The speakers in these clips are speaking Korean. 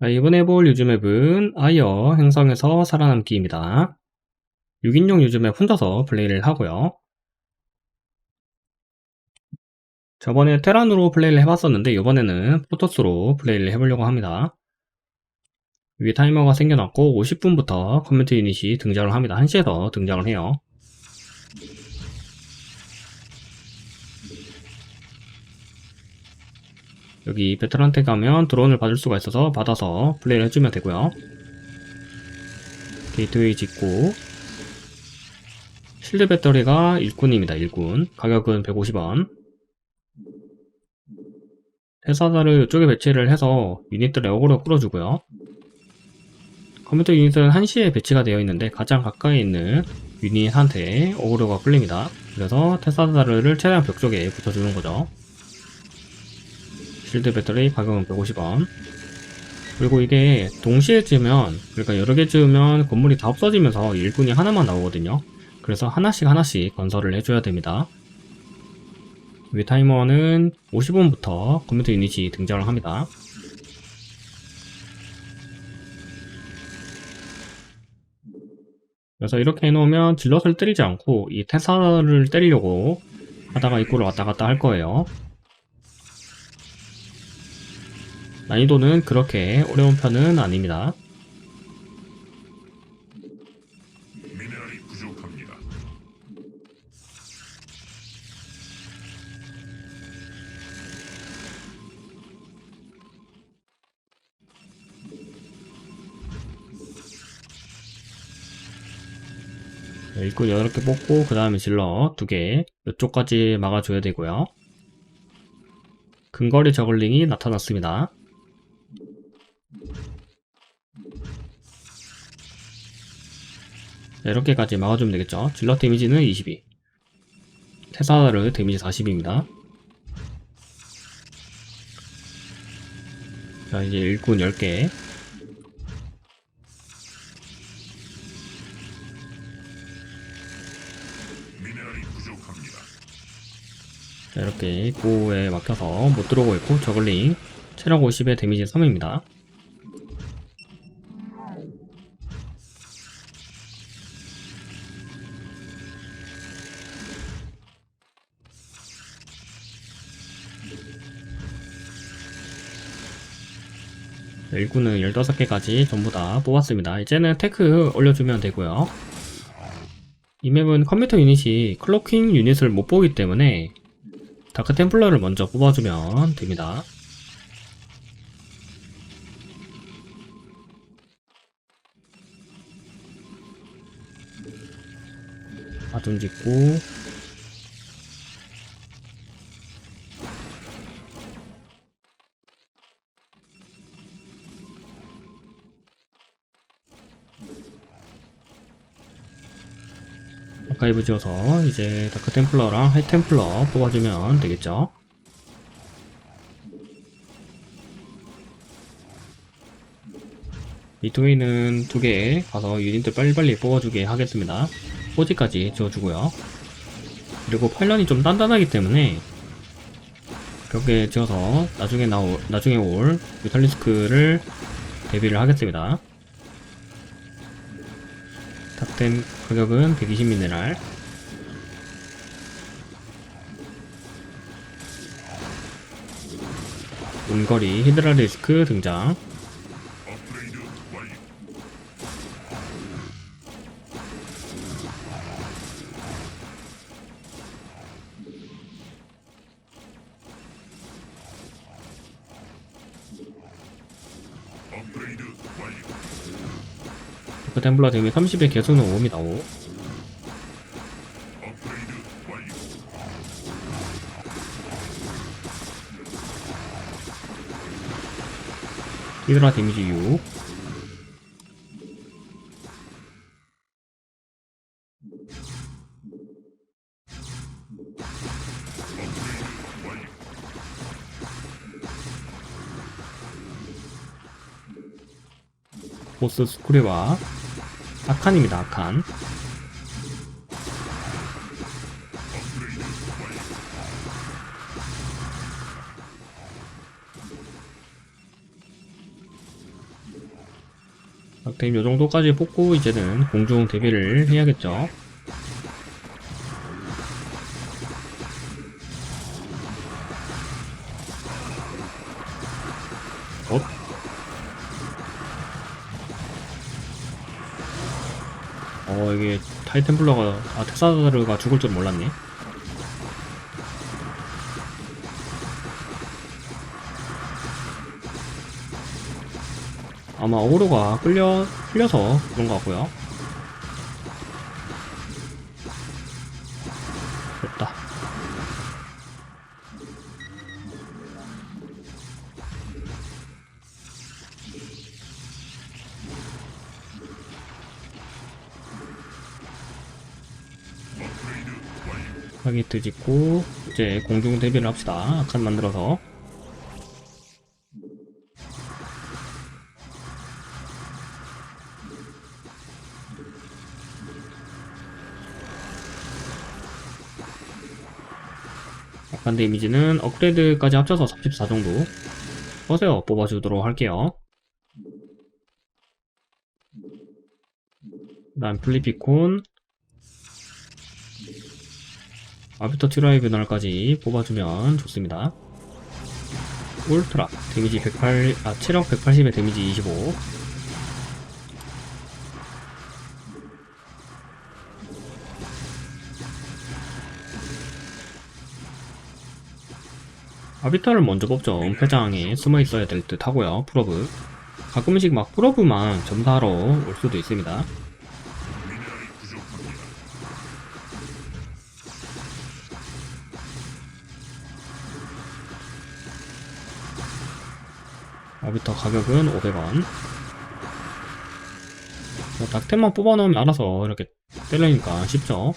자, 이번에 볼 유즈맵은 아이어 행성에서 살아남기입니다. 6인용 유즈맵 혼자서 플레이를 하고요. 저번에 테란으로 플레이를 해봤었는데 이번에는 포토스로 플레이를 해보려고 합니다. 위에 타이머가 생겨났고 50분부터 커뮤니티 유닛이 등장을 합니다. 1시에서 등장을 해요. 여기 베테랑한테 가면 드론을 받을 수가 있어서 받아서 플레이를 해주면 되고요. 게이트웨이 짓고 실드 배터리가 일꾼입니다. 일꾼 가격은 150원 회사사를 이쪽에 배치를 해서 유닛들의 어그로 끌어주고요. 컴퓨터 유닛은 1시에 배치가 되어 있는데 가장 가까이 있는 유닛한테 어그로가 끌립니다. 그래서 테사사를 최대한 벽 쪽에 붙여주는 거죠. 실드 배터리 가격은 150원. 그리고 이게 동시에 지으면, 그러니까 여러 개 지으면 건물이 다 없어지면서 일꾼이 하나만 나오거든요. 그래서 하나씩 하나씩 건설을 해줘야 됩니다. 위 타이머는 50원부터 컴퓨터 유닛이 등장을 합니다. 그래서 이렇게 해놓으면 질럿을 때리지 않고 이 테사를 때리려고 하다가 입구를 왔다 갔다 할 거예요. 난이도는 그렇게 어려운 편은 아닙니다. 미네랄이 부족합니다. 네, 입구 8개 뽑고 그 다음에 질러 2개 이쪽까지 막아줘야 되고요. 근거리 저글링이 나타났습니다. 자, 이렇게까지 막아주면 되겠죠. 질러 데미지는 22 테사르 데미지 40입니다. 자 이제 일꾼 10개 미네랄이 부족합니다. 자, 이렇게 입구에 막혀서 못 들어오고 있고 저글링 체력 50에 데미지 3입니다. 일꾼은 15개까지 전부 다 뽑았습니다. 이제는 테크 올려주면 되고요. 이 맵은 컴퓨터 유닛이 클로킹 유닛을 못 보기 때문에 다크 템플러를 먼저 뽑아주면 됩니다. 아둔 짓고 아카이브 지어서 이제 다크 템플러랑 하이 템플러 뽑아주면 되겠죠. 이토이는 두 개 가서 유닛들 빨리빨리 뽑아주게 하겠습니다. 포지까지 지어주고요. 그리고 팔런이 좀 단단하기 때문에 벽에 지어서 나중에 나오 나중에 올 뮤탈리스크를 대비를 하겠습니다. 탑10 가격은 120 미네랄 운거리 히드라 리스크 등장 그 템플러 데미 30에 개수는 5입니다 5 업그레이드 완료. 히드라 데미지 6 보스 스쿠리와 아칸입니다 아칸 닥테임 요 정도까지 뽑고 이제는 공중 대비를 해야겠죠. 어 이게 타이템플러가 아 테사르가 죽을 줄 몰랐네. 아마 어그로가 끌려 끌려서 그런 것 같고요. 타깃트 짓고 이제 공중 대비를 합시다. 아칸 만들어서 아칸 데미지는 업그레이드까지 합쳐서 34 정도 허세어 뽑아주도록 할게요. 그 다음 플리피콘 아비터 트라이브널까지 뽑아주면 좋습니다. 울트라 데미지 108, 아 7억 180에 데미지 25 아비터를 먼저 뽑죠. 은폐장에 숨어 있어야 될 듯 하고요. 프로브 가끔씩 막 프로브만 점사하러 올 수도 있습니다. 아비터 가격은 500원. 뭐 닥템만 뽑아놓으면 알아서 이렇게 때리니까 쉽죠.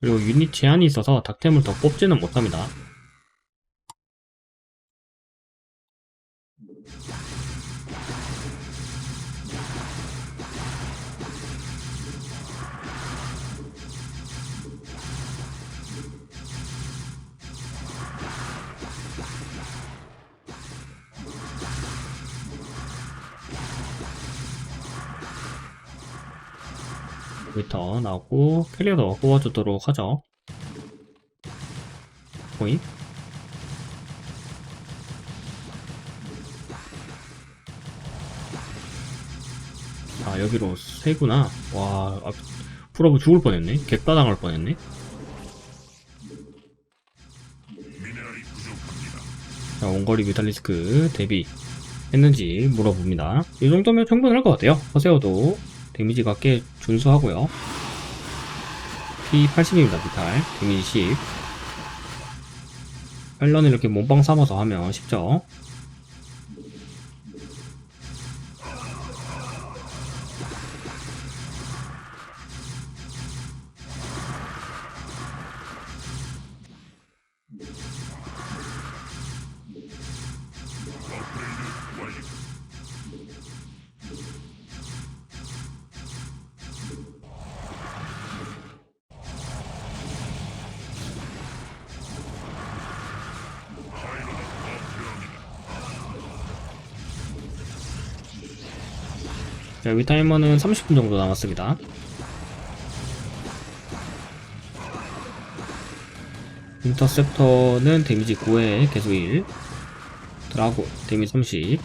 그리고 유닛 제한이 있어서 닥템을 더 뽑지는 못합니다. 미터 나오고 캐리어도 뽑아주도록 하죠. 보잉? 아 여기로 세구나. 와 아, 프로브 죽을 뻔했네. 객가당할 뻔했네. 자 원거리 뮤탈리스크 대비 했는지 물어봅니다. 이 정도면 충분할 것 같아요. 허세어도 데미지가 꽤 준수하고요. P80입니다, 뮤탈. 데미지 10. 헬런을 이렇게 몸빵 삼아서 하면 쉽죠. 자, 위타이머는 30분 정도 남았습니다. 인터셉터는 데미지 9에 계속 1. 드라고 데미지 30.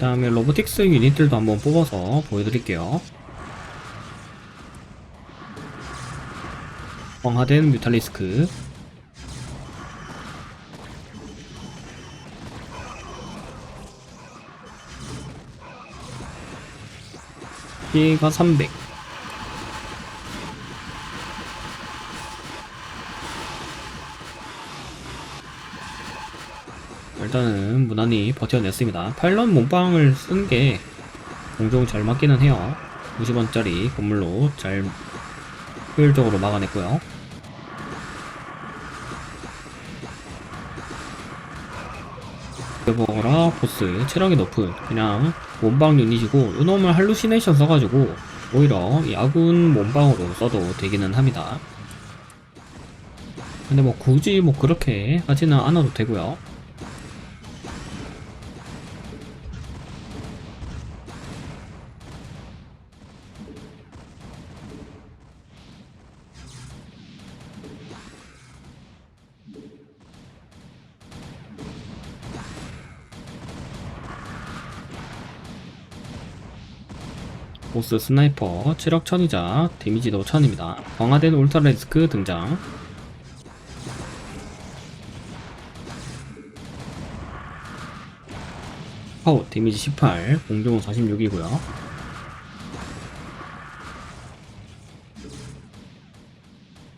그 다음에 로보틱스 유닛들도 한번 뽑아서 보여드릴게요. 광화된 뮤탈리스크 피해가 300 업그레이드 일단은 무난히 버텨냈습니다. 파일럿 몸빵을 쓴 게 종종 잘 맞기는 해요. 90원짜리 건물로 잘 효율적으로 막아냈고요. 버거라 보스 체력이 높은 그냥 몸방 유닛이고 이놈을 할루시네이션 써가지고 오히려 이 아군 몸방으로 써도 되기는 합니다. 근데 뭐 굳이 뭐 그렇게 하지는 않아도 되고요. 보스 스나이퍼 체력 1000이자 데미지도 1000입니다. 강화된 울트라리스크 등장. 파워 데미지 18, 공중 46이고요.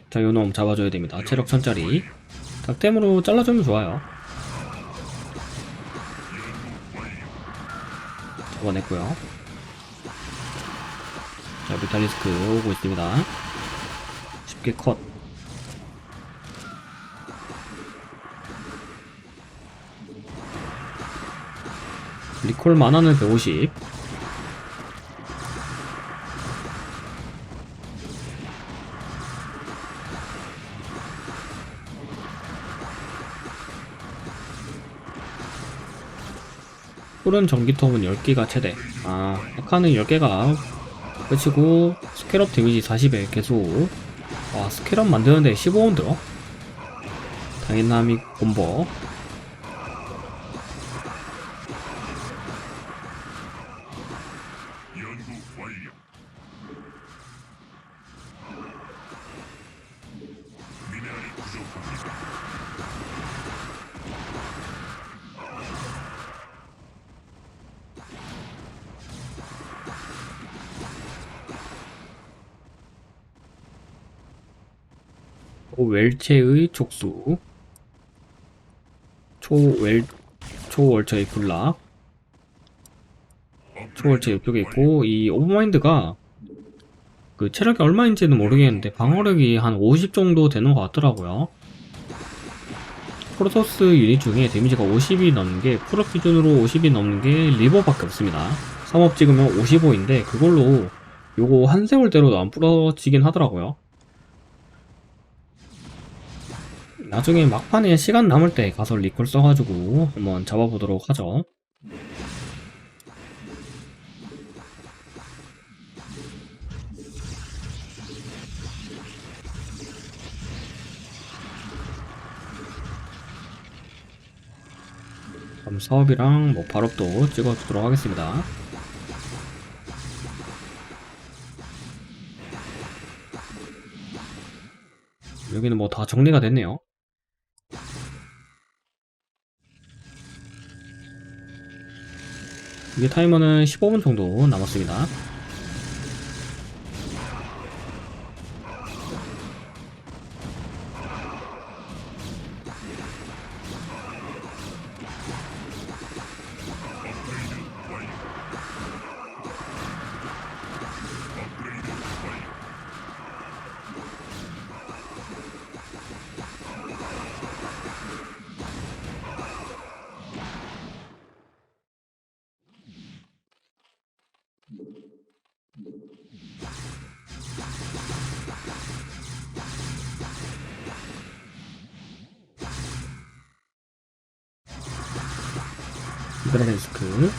자, 요놈 잡아줘야 됩니다. 체력 1000짜리. 닭템으로 잘라주면 좋아요. 잡아냈고요. 자, 뮤탈리스크 오고 있습니다. 쉽게 컷. 리콜 만화는 150. 푸른 전기톱은 10개가 최대. 아, 아카는 10개가 끝이고, 스캐럽 데미지 40에 계속. 와, 스캐럽 만드는데 15원 들어? 다이나믹 본버. 웰체의 촉수. 초웰 초월체의 굴락 초월체 이쪽에 있고 이 오버마인드가 그 체력이 얼마인지는 모르겠는데 방어력이 한 50 정도 되는 것 같더라고요. 프로토스 유닛 중에 데미지가 50이 넘는 게 풀업 기준으로 50이 넘는 게 리버밖에 없습니다. 3업 찍으면 55인데 그걸로 요거 한 세월대로도 안 부러지긴 하더라고요 나중에 막판에 시간 남을 때 가서 리콜 써가지고 한번 잡아보도록 하죠. 그럼 사업이랑 뭐 발업도 찍어주도록 하겠습니다. 여기는 뭐 다 정리가 됐네요. 이게 타이머는 15분 정도 남았습니다. 이브라데스크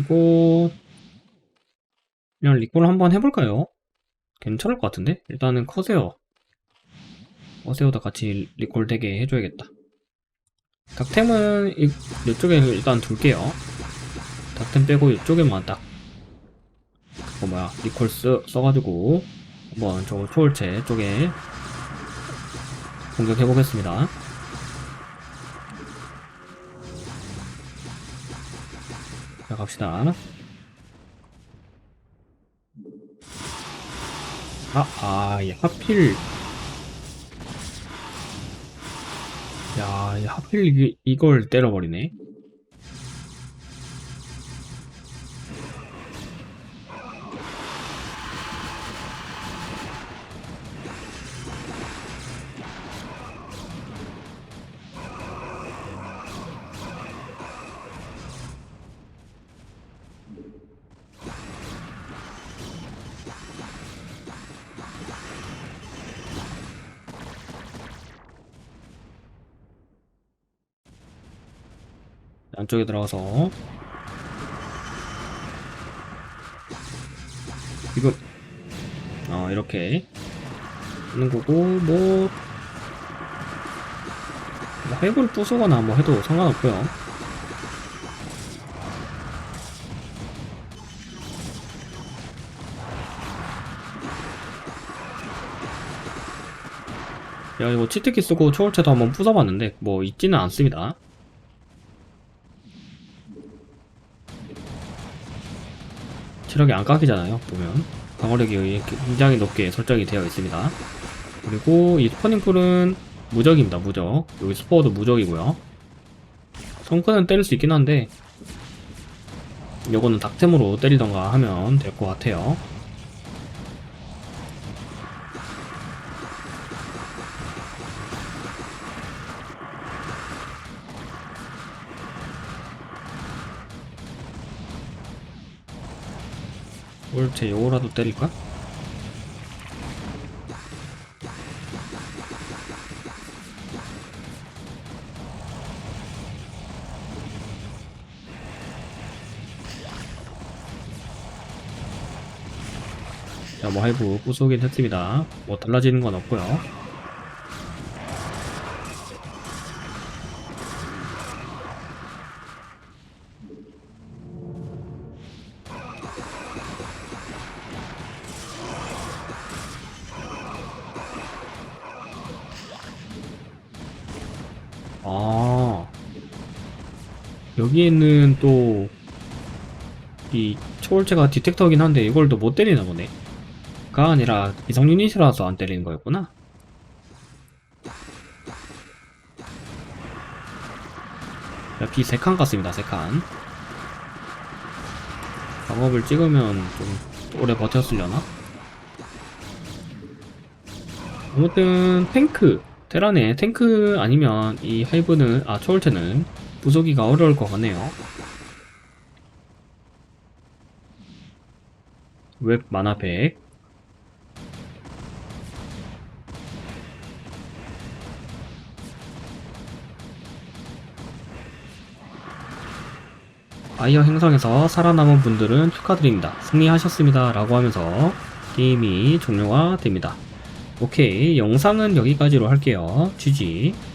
이거 그냥 리콜 한번 해볼까요? 괜찮을 것 같은데? 일단은 커세어. 어세오도 같이 리콜 되게 해줘야겠다. 닥템은 이, 이쪽에 일단 둘게요. 닥템 빼고 이쪽에만 딱. 그거 뭐야. 리콜 쓰, 써가지고 한번 저 초월체 쪽에 공격해보겠습니다 갑시다 아, 아, 이 하필. 야, 이 하필 이, 이걸 때려버리네. 안쪽에 들어가서. 지금, 어, 이렇게. 하는 거고, 뭐, 뭐 해골 부수거나 뭐 해도 상관없고요. 야, 이거 치트키 쓰고 초월체도 한번 부숴봤는데, 뭐, 있지는 않습니다. 체력이 안 깎이잖아요, 보면. 방어력이 굉장히 높게 설정이 되어 있습니다. 그리고 이 스퍼닝풀은 무적입니다, 무적. 여기 스포어도 무적이고요. 성큰은 때릴 수 있긴 한데, 요거는 닥템으로 때리던가 하면 될 것 같아요. 뭘제 요거라도 때릴까? 자, 뭐 하이브 부수긴 했습니다. 뭐 달라지는 건 없고요. 여기에는 또 이 초월체가 디텍터긴 한데 이걸 또 못 때리나 보네. 가 아니라 이성 유닛이라서 안 때리는 거였구나. 비 3칸 같습니다, 3칸. 방업을 찍으면 좀 오래 버텼으려나? 아무튼 탱크 테란의 탱크 아니면 이 하이브는 아 초월체는 부수기가 어려울 것 같네요. 웹 만화 100 아이어 행성에서 살아남은 분들은 축하드립니다. 승리하셨습니다. 라고 하면서 게임이 종료가 됩니다. 오케이 영상은 여기까지로 할게요. GG